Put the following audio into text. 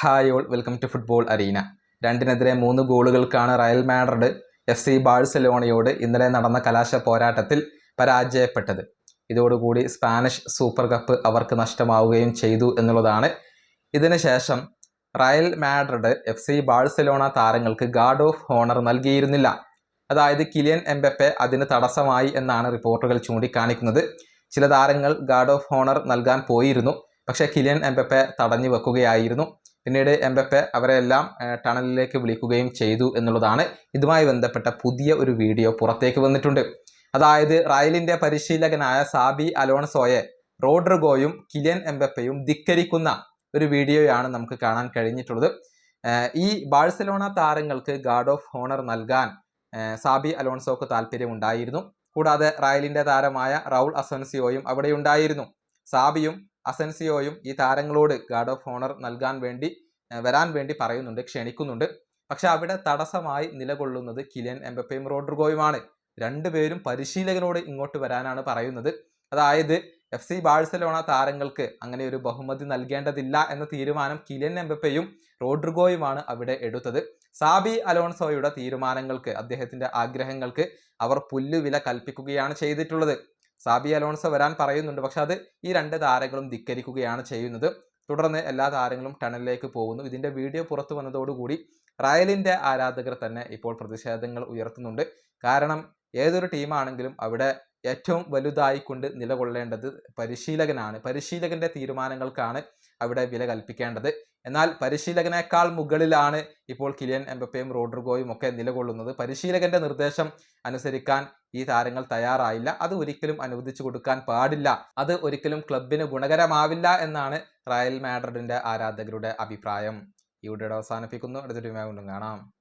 Hi all welcome to football arena രണ്ടിനെതിരെ മൂന്ന് ഗോളുകൾക്കാണ് റയൽ മാഡ്രിഡ് എഫ് സി ബാഴ്സലോണയോട് ഇന്നലെ നടന്ന കലാശ പോരാട്ടത്തിൽ പരാജയപ്പെട്ടത്. ഇതോടുകൂടി സ്പാനിഷ് സൂപ്പർ കപ്പ് അവർക്ക് നഷ്ടമാവുകയും ചെയ്തു എന്നുള്ളതാണ്. ഇതിനുശേഷം Real Madrid F C Barcelona താരങ്ങൾക്ക് ഗാർഡ് ഓഫ് ഹോണർ നൽകിയിരുന്നില്ല. അതായത് കിലിയൻ എംബപ്പെ അതിന് തടസ്സമായി എന്നാണ് റിപ്പോർട്ടുകൾ ചൂണ്ടിക്കാണിക്കുന്നത്. ചില താരങ്ങൾ ഗാർഡ് ഓഫ് ഹോണർ നൽകാൻ പോയിരുന്നു. പക്ഷേ കിലിയൻ എംബപ്പെ തടഞ്ഞു വെക്കുകയായിരുന്നു. പിന്നീട് എംബപ്പെ അവരെല്ലാം ടണലിലേക്ക് വിളിക്കുകയും ചെയ്തു എന്നുള്ളതാണ് ഇതുമായി ബന്ധപ്പെട്ട പുതിയ ഒരു വീഡിയോ പുറത്തേക്ക് വന്നിട്ടുണ്ട്. അതായത് റയലിന്റെ പരിശീലകനായ സാബി അലോൺസോയെ റോഡ്രിഗോയും കിലിയൻ എംബപ്പയും ധിക്കരിക്കുന്ന ഒരു വീഡിയോയാണ് നമുക്ക് കാണാൻ കഴിഞ്ഞിട്ടുള്ളത്. ഈ ബാഴ്സലോണ താരങ്ങൾക്ക് ഗാർഡ് ഓഫ് ഹോണർ നൽകാൻ സാബി അലോൺസോക്ക് താല്പര്യമുണ്ടായിരുന്നു. കൂടാതെ റയലിന്റെ താരമായ റൗൾ അസൻസിയോയും അവിടെ ഉണ്ടായിരുന്നു സാബിയും അസൻസിയോയും ഈ താരങ്ങളോട് ഗാർഡ് ഓഫ് ഓണർ നൽകാൻ വേണ്ടി വരാൻ വേണ്ടി പറയുന്നുണ്ട് ക്ഷണിക്കുന്നുണ്ട്. പക്ഷെ അവിടെ തടസ്സമായി നിലകൊള്ളുന്നത് കിലിയൻ എംബപ്പയും റോഡ്രിഗോയുമാണ്. രണ്ടുപേരും പരിശീലകനോട് ഇങ്ങോട്ട് വരാനാണ് പറയുന്നത്. അതായത് എഫ് സി ബാഴ്സലോണ താരങ്ങൾക്ക് അങ്ങനെ ഒരു ബഹുമതി നൽകേണ്ടതില്ല എന്ന തീരുമാനം കിലിയൻ എംബപ്പയും റോഡ്രിഗോയുമാണ് അവിടെ എടുത്തത്. സാബി അലോൺസോയുടെ തീരുമാനങ്ങൾക്ക് അദ്ദേഹത്തിന്റെ ആഗ്രഹങ്ങൾക്ക് അവർ പുല്ലുവില കൽപ്പിക്കുകയാണ് ചെയ്തിട്ടുള്ളത്. സാബി അലോൺസോ വരാൻ പറയുന്നുണ്ട്. പക്ഷെ അത് ഈ രണ്ട് താരങ്ങളും ധിക്കരിക്കുകയാണ് ചെയ്യുന്നത്. തുടർന്ന് എല്ലാ താരങ്ങളും ടണലിലേക്ക് പോകുന്നു. ഇതിന്റെ വീഡിയോ പുറത്തു വന്നതോടുകൂടി റയലിന്റെ ആരാധകർ തന്നെ ഇപ്പോൾ പ്രതിഷേധങ്ങൾ ഉയർത്തുന്നുണ്ട്. കാരണം ഏതൊരു ടീമാണെങ്കിലും അവിടെ ഏറ്റവും വലുതായി കൊണ്ട് നിലകൊള്ളേണ്ടത് പരിശീലകനാണ്. പരിശീലകന്റെ തീരുമാനങ്ങൾക്കാണ് അവിടെ വില കൽപ്പിക്കേണ്ടത്. എന്നാൽ പരിശീലകനേക്കാൾ മുകളിലാണ് ഇപ്പോൾ കിലിയൻ എംബപ്പയും റോഡ്രിഗോയും ഒക്കെ നിലകൊള്ളുന്നത്. പരിശീലകന്റെ നിർദ്ദേശം അനുസരിക്കാൻ ഈ താരങ്ങൾ തയ്യാറായില്ല. അത് ഒരിക്കലും അനുവദിച്ചു കൊടുക്കാൻ പാടില്ല. അത് ഒരിക്കലും ക്ലബിന് ഗുണകരമാവില്ല എന്നാണ് റയൽ മാഡ്രിഡിന്റെ ആരാധകരുടെ അഭിപ്രായം. ഈ വീഡിയോ അവസാനിപ്പിക്കുന്നു. അടുത്തൊരു കാണാം.